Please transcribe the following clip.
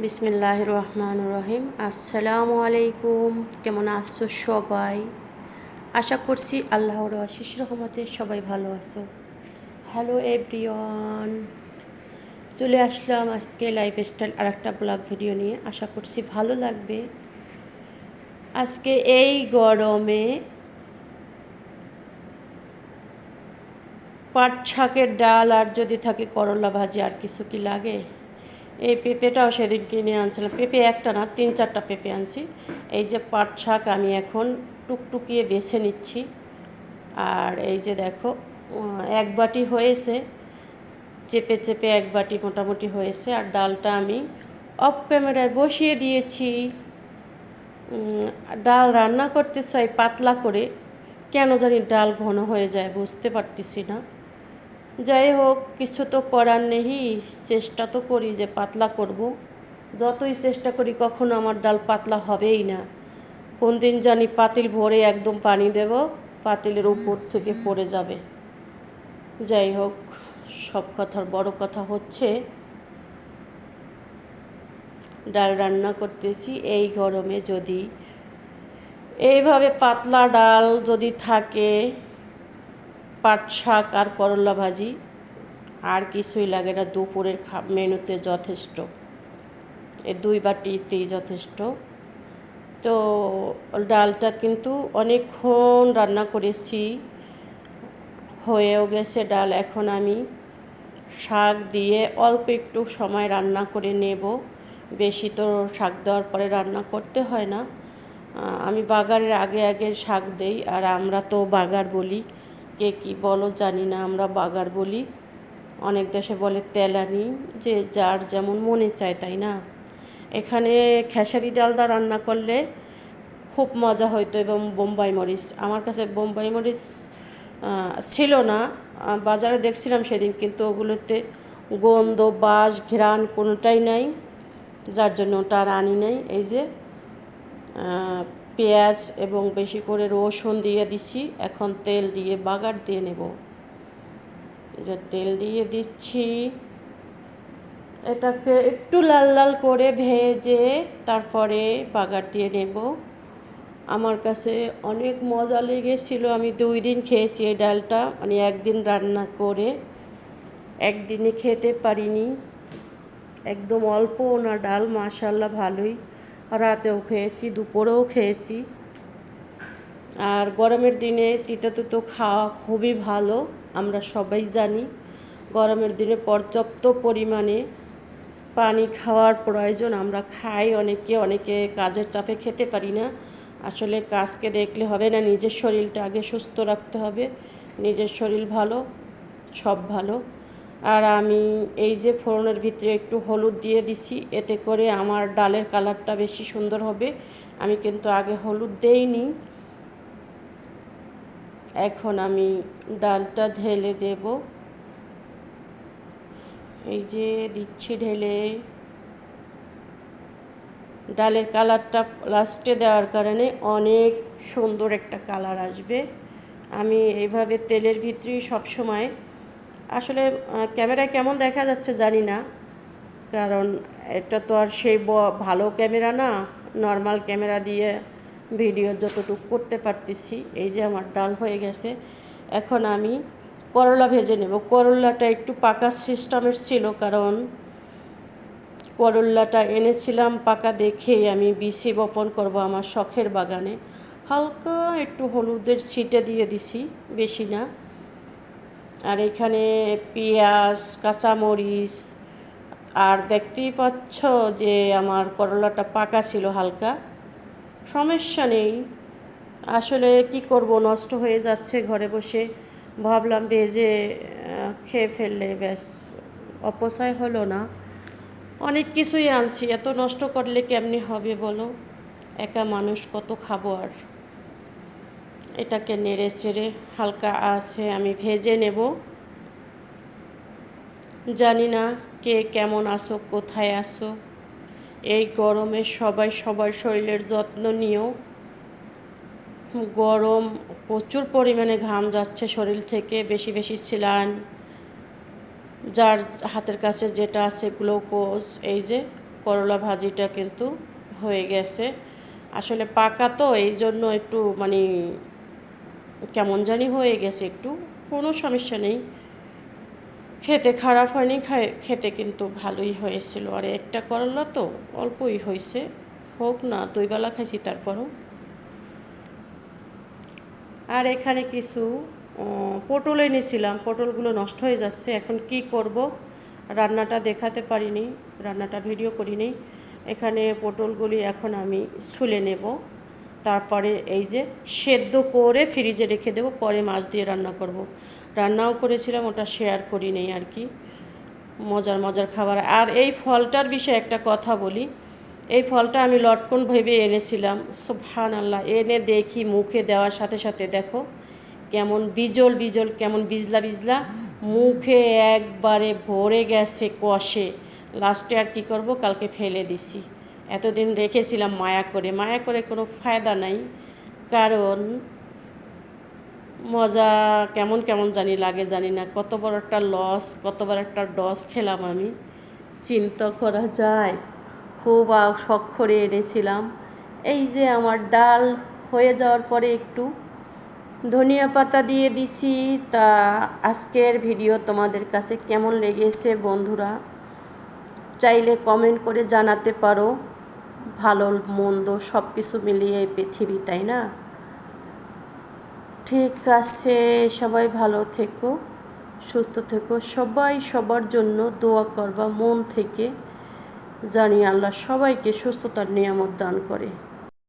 বিসমিল্লাহ রহমান রহিম আসসালামু আলাইকুম কেমন আছো সবাই? আশা করছি আল্লাহর আশিস রহমতে সবাই ভালো আছো। Hello everyone. চলে আসলাম আজকে লাইফ স্টাইল আর একটা ব্লগ ভিডিও নিয়ে। আশা করছি ভালো লাগবে। আজকে এই গরমে পাট শাকের ডাল আর যদি থাকে করলা ভাজি, আর কিছু কি লাগে? এই পেঁপেটাও সেদিন কিনে আনছিলাম। পেঁপে একটা না, তিন চারটা পেঁপে আনছি। এই যে পাট শাক আমি এখন টুকটুকিয়ে বেছে নিচ্ছি। আর এই যে দেখো এক বাটি হয়েছে, চেপে চেপে এক বাটি মোটামুটি হয়েছে। আর ডালটা আমি অফ ক্যামেরায় বসিয়ে দিয়েছি। ডাল রান্না করতে চাই পাতলা করে, কেন জানি ডাল ঘন হয়ে যায়, বুঝতে পারতেছি না। যাই হোক, কিছু তো করার নেই, চেষ্টা তো করি যে পাতলা করব। যতই চেষ্টা করি, কখনো আমার ডাল পাতলা হবেই না। কোন দিন জানি পাতিল ভরে একদম পানি দেব, পাতিলের উপর থেকে পড়ে যাবে। যাই হোক, সব কথার বড় কথা হচ্ছে, ডাল রান্না করতেছি এই গরমে যদি। এইভাবে পাতলা ডাল যদি থাকে পাট শাক আর করলা ভাজি। আর কিছুই লাগে না, দুপুরের মেনুতে যথেষ্ট। এই দুই বাটিতেই যথেষ্ট। তো ডালটা কিন্তু অনেকক্ষণ রান্না করেছি, হয়েও গেছে ডাল। এখন আমি শাক দিয়ে অল্প একটু সময় রান্না করে নেব। বেশি তো শাক দেওয়ার পরে রান্না করতে হয় না। আমি বাগারের আগে আগে শাক দেই, আর আমরা তো বাগার বলি। কে কী বলো জানি না, আমরা বাগার বলি। অনেক দেশে বলে তেলানি, যে যার যেমন মনে চায়, তাই না? এখানে খেসারি ডালদা রান্না করলে খুব মজা হইতো এবং বোম্বাই মরিচ। আমার কাছে বোম্বাই মরিচ ছিল না। বাজারে দেখছিলাম সেদিন, কিন্তু ওগুলোতে গন্ধ, বাস, ঘ্রাণ কোনোটাই নাই। যার জন্য ওটা আর আনি নাই। এই যে পেঁয়াজ এবং বেশি করে রসুন দিয়ে দিছি। এখন তেল দিয়ে বাগার দিয়ে নেব। যে তেল দিয়ে দিচ্ছি। এটাকে একটু লাল লাল করে ভেজে তারপরে বাগার দিয়ে নেব। আমার কাছে অনেক মজা লেগেছিল। আমি দুই দিন খেয়েছি এই ডালটা। মানে একদিন রান্না করে একদিনে খেতে পারিনি। একদম অল্প না, ডাল মাশাল্লাহ ভালোই। রাতেও খেয়েছি, দুপুরেও খেয়েছি। আর গরমের দিনে তিতা তিতো খাওয়া খুবই ভালো, আমরা সবাই জানি। গরমের দিনে পর্যাপ্ত পরিমাণে পানি খাওয়ার প্রয়োজন, আমরা খাই অনেকে অনেকে কাজের চাপে খেতে পারি না। আসলে কাজকে দেখলে হবে না, নিজের শরীরটা আগে সুস্থ রাখতে হবে, নিজের শরীর ভালো, সব ভালো। আর আমি এই যে ফোড়নের ভিতরে একটু হলুদ দিয়ে দিছি, এতে করে আমার ডালের কালারটা বেশি সুন্দর হবে। আমি কিন্তু আগে হলুদ দেইনি। এখন আমি ডালটা ঢেলে দেব। এই যে দিচ্ছি ঢেলে। ডালের কালারটা লাস্টে দেওয়ার কারণে অনেক সুন্দর একটা কালার আসবে। আমি এইভাবে তেলের ভিতরেই সবসময় আসলে ক্যামেরায় কেমন দেখা যাচ্ছে জানি না। কারণ এটা তো আর সেই ভালো ক্যামেরা না। নর্মাল ক্যামেরা দিয়ে ভিডিও যতটুকু করতে পারতেছি, এই যে আমার ডাল হয়ে গেছে। এখন আমি করলা ভেজে নেব। করলাটা একটু পাকা সিস্টেমের ছিল, কারণ করল্লাটা এনেছিলাম পাকা দেখেই আমি বিসি বপন করব আমার শখের বাগানে। হালকা একটু হলুদের ছিটে দিয়ে দিছি, বেশি না। আর এখানে পেঁয়াজ, কাঁচামরিচ, আর দেখতেই পাচ্ছ যে আমার করলাটা পাকা ছিল হালকা। সমস্যা নেই। আসলে কি করব, নষ্ট হয়ে যাচ্ছে ঘরে বসে। ভাবলাম ভেজে খেয়ে ফেললে ব্যাস, অপচয় হলো না। অনেক কিছুই আনছি। এত নষ্ট করলে কেমনি হবে বলো? একা মানুষ কত খাব আর? এটাকে নেড়ে চেড়ে হালকা আছে, আমি ভেজে নেব। জানি না কে কেমন আসো কোথায় আসো এই গরমে সবাই সবার শরীরের যত্ন নিও। গরম প্রচুর পরিমাণে ঘাম যাচ্ছে শরীর থেকে, বেশি বেশি ছিলান। যার হাতের কাছে যেটা আছে গ্লুকোজ, এই যে করলা ভাজিটা কিন্তু হয়ে গেছে। আসলে পাকা তো, এই জন্য একটু মানে কেমন জানি হয়ে গেছে একটু, কোনো সমস্যা নেই। খেতে খারাপ হয়নি খেতে কিন্তু ভালোই হয়েছিল। আর একটা করলা তো অল্পই হয়েছে। হোক না, দুইবেলা খাইছি তারপরও। আর এখানে কিছু পটল এনেছিলাম। পটলগুলো নষ্ট হয়ে যাচ্ছে। এখন কি করব? রান্নাটা দেখাতে পারিনি, রান্নাটা ভিডিও করিনি। এখানে পটলগুলি এখন আমি ছুলে নেব। তারপরে এই যে সেদ্ধ করে ফ্রিজে রেখে দেবো, পরে মাছ দিয়ে রান্না করব। রান্নাও করেছিলাম, ওটা শেয়ার করি নেই আর কি। মজার মজার খাবার। আর এই ফলটার বিষয়ে একটা কথা বলি। এই ফলটা আমি লটকন ভেবে এনেছিলাম। সুবহান আল্লাহ এনে দেখি মুখে দেওয়ার সাথে সাথে দেখো, কেমন বিজল বিজল, কেমন বিজলা বিজলা। মুখে একবারে ভরে গেছে, কষে। লাস্টে আর কি করব? কালকে ফেলে দিছি। এতদিন রেখেছিলাম মায়া করে। মায়া করে কোনো ফায়দা নাই। কারণ মজা কেমন কেমন জানি লাগে, জানি না। কত বড় একটা লস কত বড় একটা ডস খেলাম আমি। চিন্তা করা যায়। খুব শখ করে এনেছিলাম। এই যে আমার ডাল হয়ে যাওয়ার পরে একটু ধনিয়া পাতা দিয়ে দিছি। তা আজকের ভিডিও তোমাদের কাছে কেমন লেগেছে বন্ধুরা? চাইলে কমেন্ট করে জানাতে পারো। ভালো, মন্দ সব কিছু মিলিয়ে পৃথিবী, তাই না? ঠিক আছে, সবাই ভালো থেকো, সুস্থ থেকো। সবাই সবার জন্য দোয়া করবা মন থেকে জানি আল্লাহ সবাইকে সুস্থতার নিয়ামত দান করে।